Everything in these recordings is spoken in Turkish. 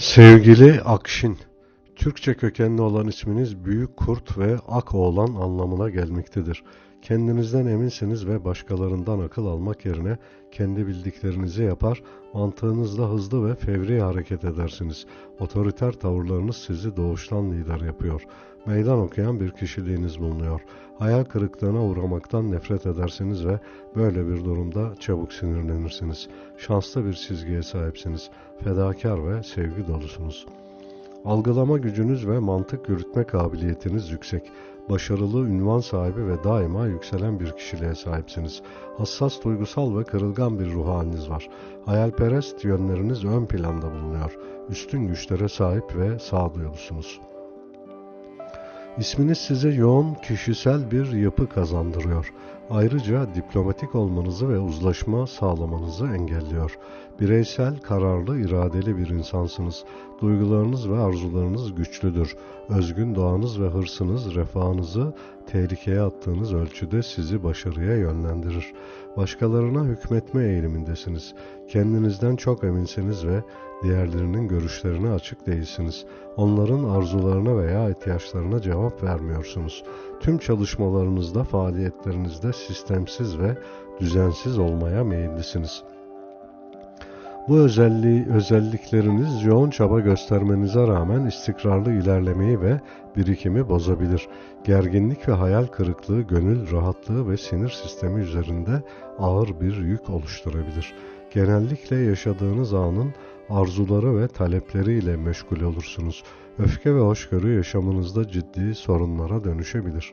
Sevgili Akşin, Türkçe kökenli olan isminiz Büyük Kurt ve Ak Oğlan anlamına gelmektedir. Kendinizden eminsiniz ve başkalarından akıl almak yerine kendi bildiklerinizi yapar, mantığınızla hızlı ve fevri hareket edersiniz. Otoriter tavırlarınız sizi doğuştan lider yapıyor. Meydan okuyan bir kişiliğiniz bulunuyor. Hayal kırıklığına uğramaktan nefret edersiniz ve böyle bir durumda çabuk sinirlenirsiniz. Şanslı bir çizgiye sahipsiniz. Fedakar ve sevgi dolusunuz. Algılama gücünüz ve mantık yürütme kabiliyetiniz yüksek. Başarılı, ünvan sahibi ve daima yükselen bir kişiliğe sahipsiniz. Hassas, duygusal ve kırılgan bir ruh haliniz var. Hayalperest yönleriniz ön planda bulunuyor. Üstün güçlere sahip ve sağduyulusunuz. İsminiz size yoğun kişisel bir yapı kazandırıyor. Ayrıca diplomatik olmanızı ve uzlaşma sağlamanızı engelliyor. Bireysel, kararlı, iradeli bir insansınız. Duygularınız ve arzularınız güçlüdür. Özgün doğanız ve hırsınız refahınızı tehlikeye attığınız ölçüde sizi başarıya yönlendirir. Başkalarına hükmetme eğilimindesiniz. Kendinizden çok eminsiniz ve diğerlerinin görüşlerine açık değilsiniz. Onların arzularına veya ihtiyaçlarına cevap vermiyorsunuz. Tüm çalışmalarınızda, faaliyetlerinizde sistemsiz ve düzensiz olmaya meyillisiniz. Bu özelliği, özellikleriniz yoğun çaba göstermenize rağmen istikrarlı ilerlemeyi ve birikimi bozabilir. Gerginlik ve hayal kırıklığı, gönül rahatlığı ve sinir sistemi üzerinde ağır bir yük oluşturabilir. Genellikle yaşadığınız anın arzuları ve talepleriyle meşgul olursunuz. Öfke ve hoşgörü yaşamınızda ciddi sorunlara dönüşebilir.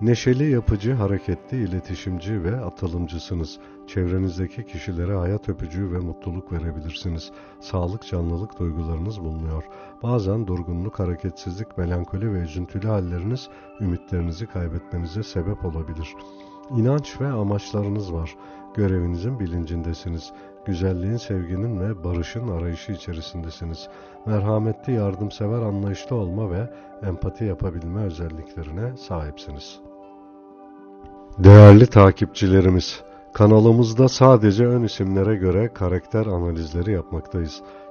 Neşeli, yapıcı, hareketli, iletişimci ve atılımcısınız. Çevrenizdeki kişilere hayat öpücüğü ve mutluluk verebilirsiniz. Sağlık, canlılık duygularınız bulunuyor. Bazen durgunluk, hareketsizlik, melankoli ve üzüntülü halleriniz ümitlerinizi kaybetmenize sebep olabilir. İnanç ve amaçlarınız var. Görevinizin bilincindesiniz. Güzelliğin, sevginin ve barışın arayışı içerisindesiniz. Merhametli, yardımsever, anlayışlı olma ve empati yapabilme özelliklerine sahipsiniz. Değerli takipçilerimiz, kanalımızda sadece ön isimlere göre karakter analizleri yapmaktayız.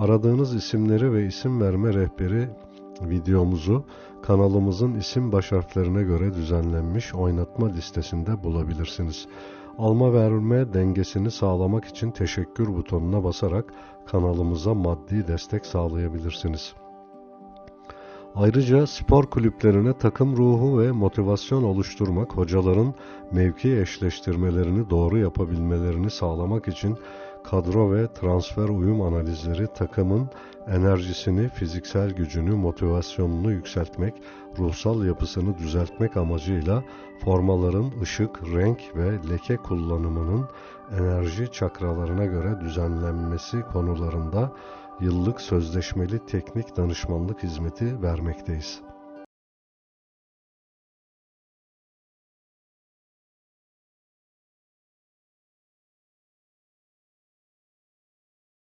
Aradığınız isimleri ve isim verme rehberi videomuzu kanalımızın isim baş harflerine göre düzenlenmiş oynatma listesinde bulabilirsiniz. Alma verme dengesini sağlamak için teşekkür butonuna basarak kanalımıza maddi destek sağlayabilirsiniz. Ayrıca spor kulüplerine takım ruhu ve motivasyon oluşturmak, hocaların mevki eşleştirmelerini doğru yapabilmelerini sağlamak için kadro ve transfer uyum analizleri takımın enerjisini, fiziksel gücünü, motivasyonunu yükseltmek, ruhsal yapısını düzeltmek amacıyla formaların ışık, renk ve leke kullanımının enerji çakralarına göre düzenlenmesi konularında yıllık sözleşmeli teknik danışmanlık hizmeti vermekteyiz.